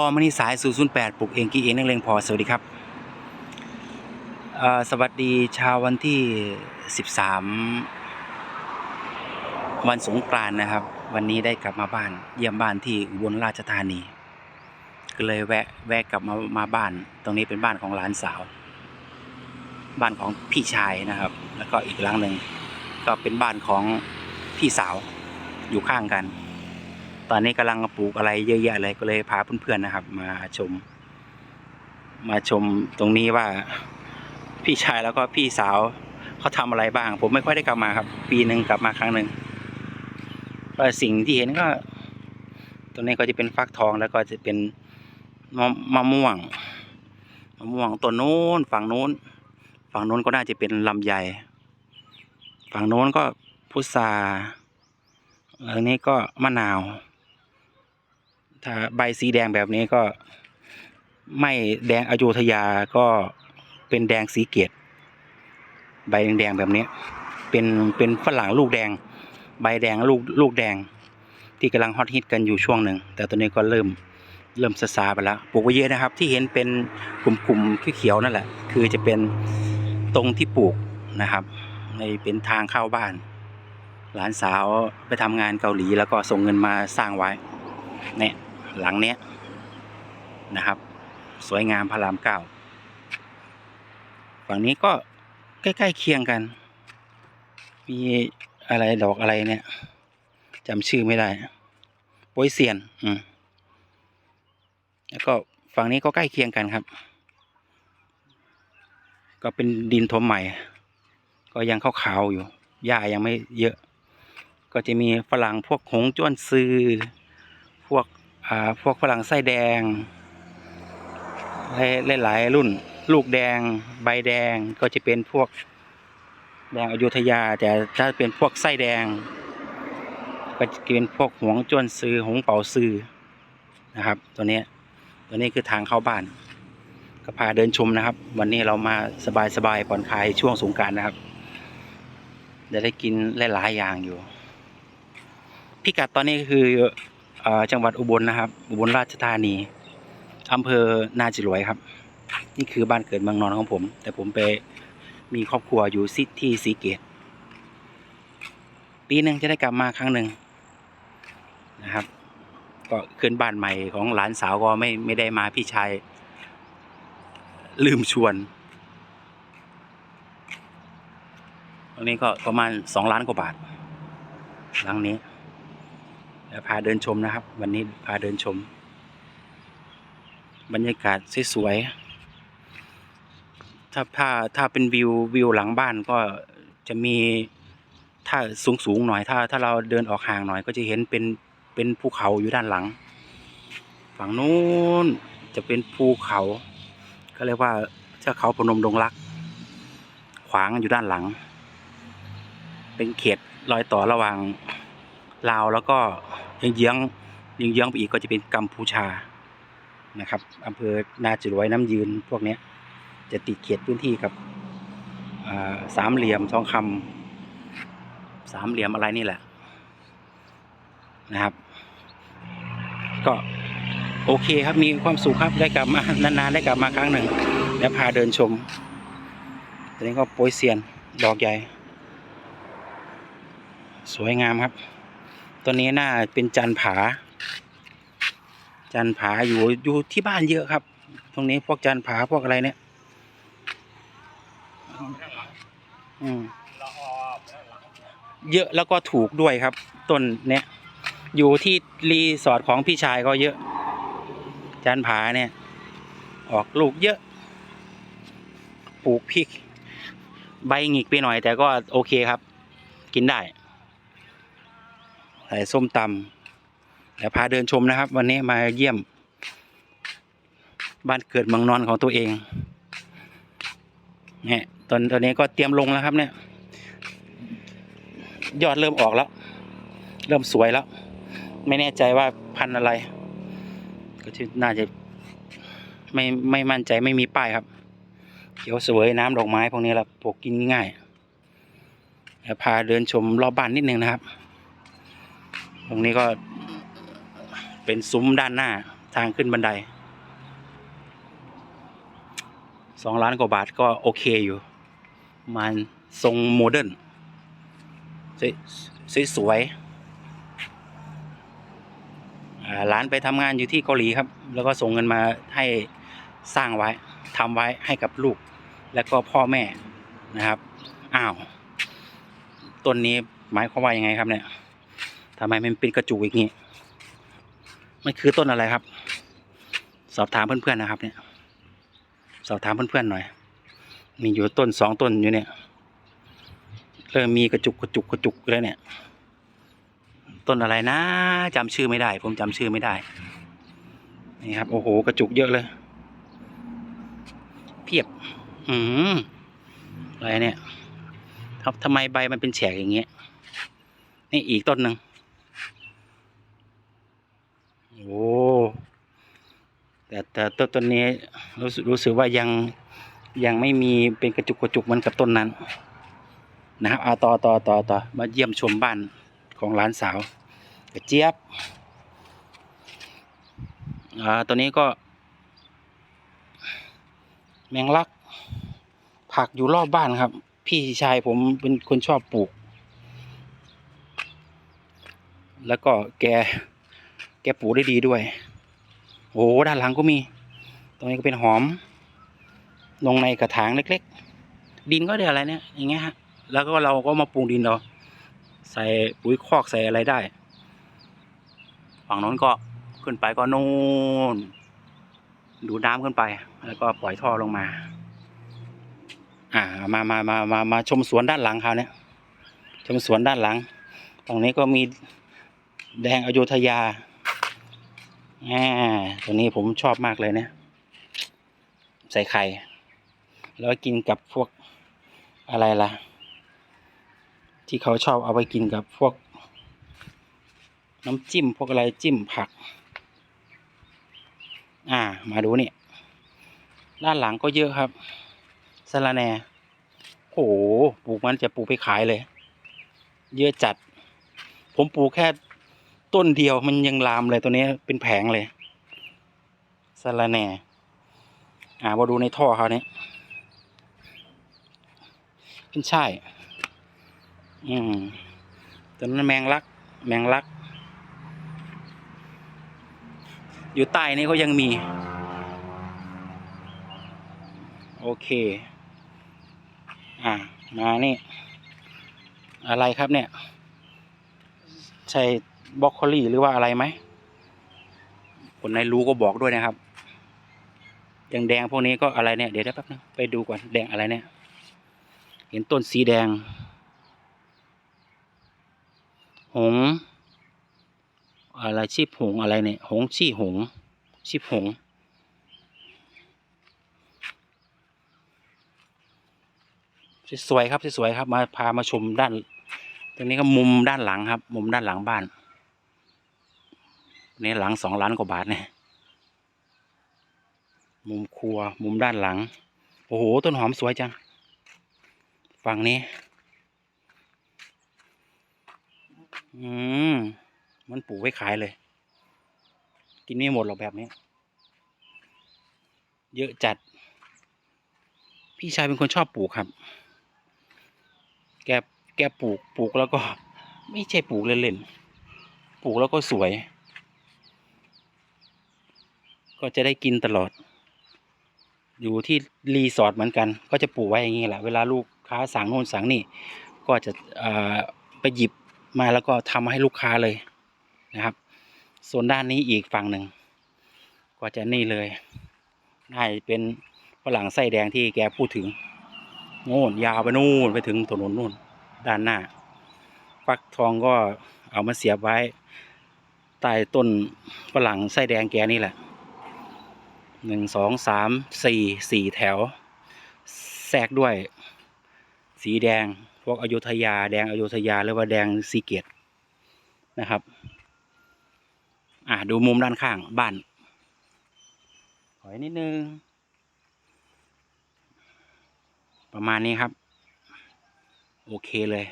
อมณีสาย 0 0 8 ปลูกเองกินเองนักเลงพอ สวัสดีครับ สวัสดีชาววันที่ 13 วันสงกรานต์นะครับ วันนี้ได้กลับมาบ้าน เยี่ยมบ้านที่อุบลราชธานี ก็เลยแวะแวะกลับมามาบ้าน ตรงนี้เป็นบ้านของหลานสาว บ้านของพี่ชายนะครับ แล้วก็อีกหลังหนึ่งก็เป็นบ้านของพี่สาวอยู่ข้างกัน ตอนนี้กำลังปลูกอะไรเยอะแยะเลยก็เลยพาเพื่อนๆนะครับ มาชม มาชมตรงนี้ว่าพี่ชายแล้วก็พี่สาวเขาทำอะไรบ้าง ผมไม่ค่อยได้กลับมาครับ ปีหนึ่งกลับมาครั้งหนึ่งก็สิ่งที่เห็นก็ตรงนี้ก็จะเป็นฟักทองแล้วก็จะเป็นมะมะม่วงมะม่วงต้นนู้นฝั่งนู้น ฝั่งนู้นก็น่าจะเป็นลำไยฝั่งโน้นก็พุทราอันนี้ก็มะนาว ถ้าใบสีแดงแบบนี้ก็ไม่แดงอโยธยาก็เป็นแดงสีเกตใบแดงๆแบบนี้ เป็นเป็นฝรั่งลูกแดง ใบแดงลูกลูกแดง ที่กำลังฮอตฮิตกันอยู่ช่วงหนึ่ง แต่ตอนนี้ก็เริ่มเริ่มซาซาไปแล้วปลูกไว้เยอะนะครับ ที่เห็นเป็นกลุ่มๆเขียวๆนั่นแหละ คือจะเป็นตรงที่ปลูกนะครับ ในเป็นทางเข้าบ้าน หลานสาวไปทำงานเกาหลีแล้วก็ส่งเงินมาสร้างไว้เนี่ย หลังเนี้ยนะครับ สวยงามพระรามเก้าฝั่งนี้ก็ใกล้ๆเคียงกัน มีอะไรดอกอะไรเนี่ยจำชื่อไม่ได้โปยเซียน อืมแล้วก็ฝั่งนี้ก็ใกล้เคียงกันครับ ก็เป็นดินถมใหม่ ก็ยังขาวๆอยู่หญ้ายังไม่เยอะ ก็จะมีฝรั่งพวกหงจ้วนซือ พวก พวกฝรั่งไส้แดงหลายหลายๆรุ่น ลูกแดง ใบแดงก็จะเป็นพวกแดงอยุธยา แต่ถ้าเป็นพวกไส้แดง ก็จะเป็นพวกหวงจวนซื้อหงเป่าซื้อนะครับ ตัวนี้ตัวนี้คือทางเข้าบ้าน ก็พาเดินชมนะครับ วันนี้เรามาสบายๆผ่อนคลายช่วงสงการนะครับจะได้กินหลายๆอย่างอยู่ พิกัดตอนนี้คือ จังหวัดอุบลนะครับ อุบลราชธานีอำเภอนาจิรวยครับ นี่คือบ้านเกิดเมืองนอนของผม แต่ผมไปมีครอบครัวอยู่ซิที่สีเกต ปีหนึ่งจะได้กลับมาครั้งหนึ่งนะครับ ก็ขึ้นบ้านใหม่ของหลานสาวก็ไม่ไม่ได้มาพี่ชาย ลืมชวนตรงนี้ก็ประมาณสองล้านกว่าบาทหลังนี้ ดี๋ยวพาเดินชมนะครับ วันนี้พาเดินชม บรรยากาศสวยๆถ้าถ้าถ้าเป็นวิววิวหลังบ้านก็จะมีถ้าสูงสูงหน่อยถ้า ถ้าเราเดินออกห่างหน่อยก็จะเห็นเป็นเป็นภูเขาอยู่ด้านหลัง ฝั่งนู้นจะเป็นภูเขาก็เรียกว่าเจ้าเขาพนมดงรัก ขวางอยู่ด้านหลัง เป็นเขตรอยต่อระหว่างลาวแล้วก็ ยังเยื้องยังเยื้องไปอีกก็จะเป็นกัมพูชานะครับอำเภอนาจิรวยน้ำยืนพวกเนี้ยจะติดเขตพื้นที่กับสามเหลี่ยมทองคำสามเหลี่ยมอะไรนี่แหละนะครับ ก็โอเคครับมีความสุขครับได้กลับมานานๆได้กลับมาครั้งหนึ่งแล้วพาเดินชมตอนนี้ก็โปยเซียนดอกใหญ่ สวยงามครับ ตัวนี้น่าเป็นจันผา จันผาอยู่อยู่ที่บ้านเยอะครับ ตรงนี้พวกจันผาพวกอะไรเนี่ยอืมเยอะแล้วก็ถูกด้วยครับต้นเนี้ยอยู่ที่รีสอร์ทของพี่ชายก็เยอะ จันผาเนี่ย ออกลูกเยอะ ปลูกพริก ใบหงิกไปหน่อยแต่ก็โอเคครับ กินได้ ใส่ส้มตำเดี๋ยวพาเดินชมนะครับ วันนี้มาเยี่ยม บ้านเกิดเมืองนอนของตัวเองเนี่ยตอนตอนนี้ก็เตรียมลงแล้วครับเนี่ย ยอดเริ่มออกแล้ว เริ่มสวยแล้ว ไม่แน่ใจว่าพันอะไร ก็น่าจะไม่ไม่มั่นใจไม่มีป้ายครับเขียวสวยน้ำดอกไม้พวกนี้แหละปลูกกินง่ายเดี๋ยวพาเดินชมรอบบ้านนิดนึงนะครับ ตรงนี้ก็เป็นซุ้มด้านหน้าทางขึ้นบันไดสองล้านกว่าบาทก็โอเคอยู่ มันทรงโมเดิร์นสวยสวยๆอ่าร้านไปทำงานอยู่ที่เกาหลีครับ แล้วก็ส่งเงินมาให้สร้างไว้ทำไว้ให้กับลูก และก็พ่อแม่นะครับ อ้าว ต้นนี้หมายความว่ายังไงครับเนี่ย ทำไมมันเป็นกระจุกอย่างนี้มันคือต้นอะไรครับ สอบถามเพื่อนๆนะครับ เนี่ย สอบถามเพื่อนๆหน่อย มีอยู่ต้นสองต้นอยู่เนี่ยเริ่มมีกระจุกกระจุกกระจุกแล้วเนี่ย ต้นอะไรนะจำชื่อไม่ได้ ผมจำชื่อไม่ได้นี่ครับ โอ้โหกระจุกเยอะเลย เพียบ อืมอะไรเนี่ยครับทำไมใบมันเป็นแฉกอย่างเงี้ยนี่อีกต้นหนึ่ง โอ้แต่แต่ต้นต้นนี้รู้สึกรู้สึกว่ายังยังไม่มีเป็นกระจุกกระจุกเหมือนกับต้นนั้น นะครับเอาต่อต่อต่อต่อมาเยี่ยมชมบ้านของหลานสาวกระเจี๊ยบอ่าตัวนี้ก็ แมงลัก ผักอยู่รอบบ้านครับ พี่ชายผมเป็นคนชอบปลูก แล้วก็แก แกปลูกได้ดีด้วย โอ้ด้านหลังก็มี ตรงนี้ก็เป็นหอม ลงในกระถางเล็ก ๆ ดินก็ได้อะไรเนี่ย อย่างเงี้ยฮะ แล้วก็เราก็มาปรุงดินเราใส่ปุ๋ยคอกใส่อะไรได้ ฝั่งน้นก็ขึ้นไปก็นู่นดูน้ำขึ้นไป แล้วก็ปล่อยท่อลงมา อ่า มามามามามาชมสวนด้านหลังเขาเนี่ย ชมสวนด้านหลัง ตรงนี้ก็มีแดงอโยธยา อ่าตัวนี้ผมชอบมากเลยเนี่ย ใส่ไข่ แล้วกินกับพวกอะไรล่ะ ที่เขาชอบเอาไปกินกับพวก น้ำจิ้มพวกอะไรจิ้มผัก อ่า มาดูนี่ ด้านหลังก็เยอะครับสะระแหน่โอ้โหปลูกมันจะปลูกไปขายเลย เยอะจัด ผมปลูกแค่ ต้นเดียวมันยังลามเลยตัวนี้เป็นแผงเลยสะระแหน่ อ่ามาดูในท่อเขาเนี่ยขึ้นใช่ อืมตัวนั้นแมงลัก แมงลัก อยู่ใต้นี้ก็ยังมี โอเค อ่า มานี่ อะไรครับเนี่ย ใช่ บรอกโคลี่หรือว่าอะไรไหมคนในรู้ก็บอกด้วยนะครับแดงแดงๆพวกนี้ก็อะไรเนี่ยเดี๋ยวแป๊บนึงไปดูก่อนแดงอะไรเนี่ย เห็นต้นสีแดง หง อะไรชีพหงอะไรเนี่ย หงชีหง ชีพหงส์สวยๆครับสวยๆครับ มาพามาชมด้าน ตรงนี้ก็มุมด้านหลังครับ มุมด้านหลังบ้าน นี่หลังสองล้านกว่าบาทเนี่ยมุมครัวมุมด้านหลัง โอ้โห ต้นหอมสวยจัง ฝั่งนี้ อืม มันปลูกไว้ขายเลย กินไม่หมดหรอกแบบนี้ เยอะจัด พี่ชายเป็นคนชอบปลูกครับ แก แกปลูก ปลูกแล้วก็ ไม่ใช่ปลูกเล่นๆ ปลูกแล้วก็สวย ก็จะได้กินตลอด อยู่ที่รีสอร์ทเหมือนกัน ก็จะปลูกไว้อย่างนี้แหละ เวลาลูกค้าสั่งโน่นสั่งนี่ ก็จะไปหยิบมาแล้วก็ทำให้ลูกค้าเลยนะครับส่วนด้านนี้อีกฝั่งหนึ่งก็จะนี่เลยน่าจะเป็นฝรั่งไส้แดงที่แกพูดถึงโน่นยาวไปนู่นไปถึงถนนนู่นด้านหน้าฟักทองก็เอามาเสียบไว้ใต้ต้นฝรั่งไส้แดงแกนี่แหละ หนึ่งสองสามสี่สี่แถว แทรกด้วย สีแดง พวกอยุธยา แดงอยุธยาหรือว่าแดงสีเกตนะครับ อ่าดูมุมด้านข้างบ้านถอยนิดนึง ประมาณนี้ครับ โอเคเลย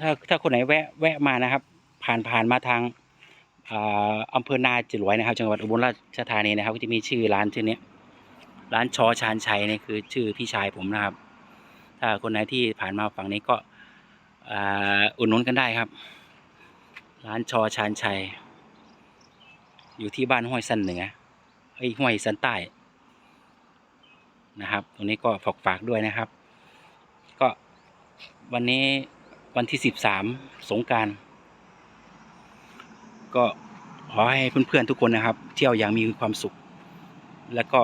ถ้าถ้าคนไหนแวะแวะมานะครับ ผ่านผ่านมาทางอ่าอำเภอนาจิรวยนะครับ จังหวัดอุบลราชธานีนะครับ ก็จะมีชื่อร้านชื่อนี้ร้านชอชานชัยนี่คือชื่อพี่ชายผมนะครับ ถ้าคนไหนที่ผ่านมาฝั่งนี้ก็ออุดหนุนกันได้ครับ ร้านชอชานชัย อยู่ที่บ้านห้วยสันเหนือเอ้ห้วยสันใต้นะครับ ตรงนี้ก็ฝากฝากด้วยนะครับ ก็วันนี้ วันที่สิบสามสงการ ก็ขอให้เพื่อนๆทุกคนนะครับ เที่ยวอย่างมีความสุข แล้วก็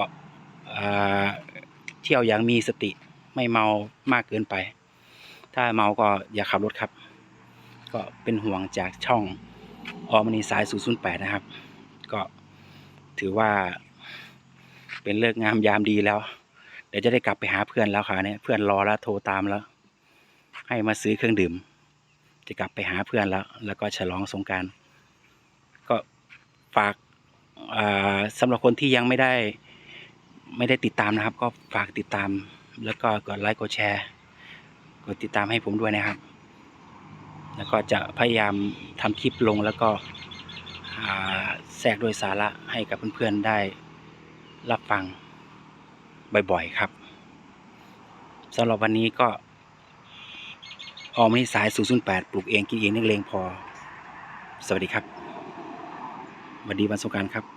เที่ยวอย่างมีสติไม่เมามากเกินไป ถ้าเมาก็อย่าขับรถครับ ก็เป็นห่วงจากช่องออมณีสาย 008 นะครับ ก็ถือว่าเป็นเลิกงามยามดีแล้ว เดี๋ยวจะได้กลับไปหาเพื่อนแล้วค่ะเนี่ยเพื่อนรอแล้วโทรตามแล้ว ให้มาซื้อเครื่องดื่ม จะกลับไปหาเพื่อนแล้ว แล้วก็ฉลองสงการก็ฝากสำหรับคนที่ยังไม่ได้ไม่ได้ติดตามนะครับ ก็ฝากติดตาม แล้วก็กดไลค์กดแชร์กดติดตามให้ผมด้วยนะครับ แล้วก็จะพยายามทำคลิปลงแล้วก็แทรกด้วยสาระให้กับเพื่อนๆได้รับฟังบ่อยๆครับสำหรับวันนี้ก็ ออมนิสาย 008 ปลูกเองกินเองนักเลงพอ สวัสดีครับสวัสดีวันสงการครับ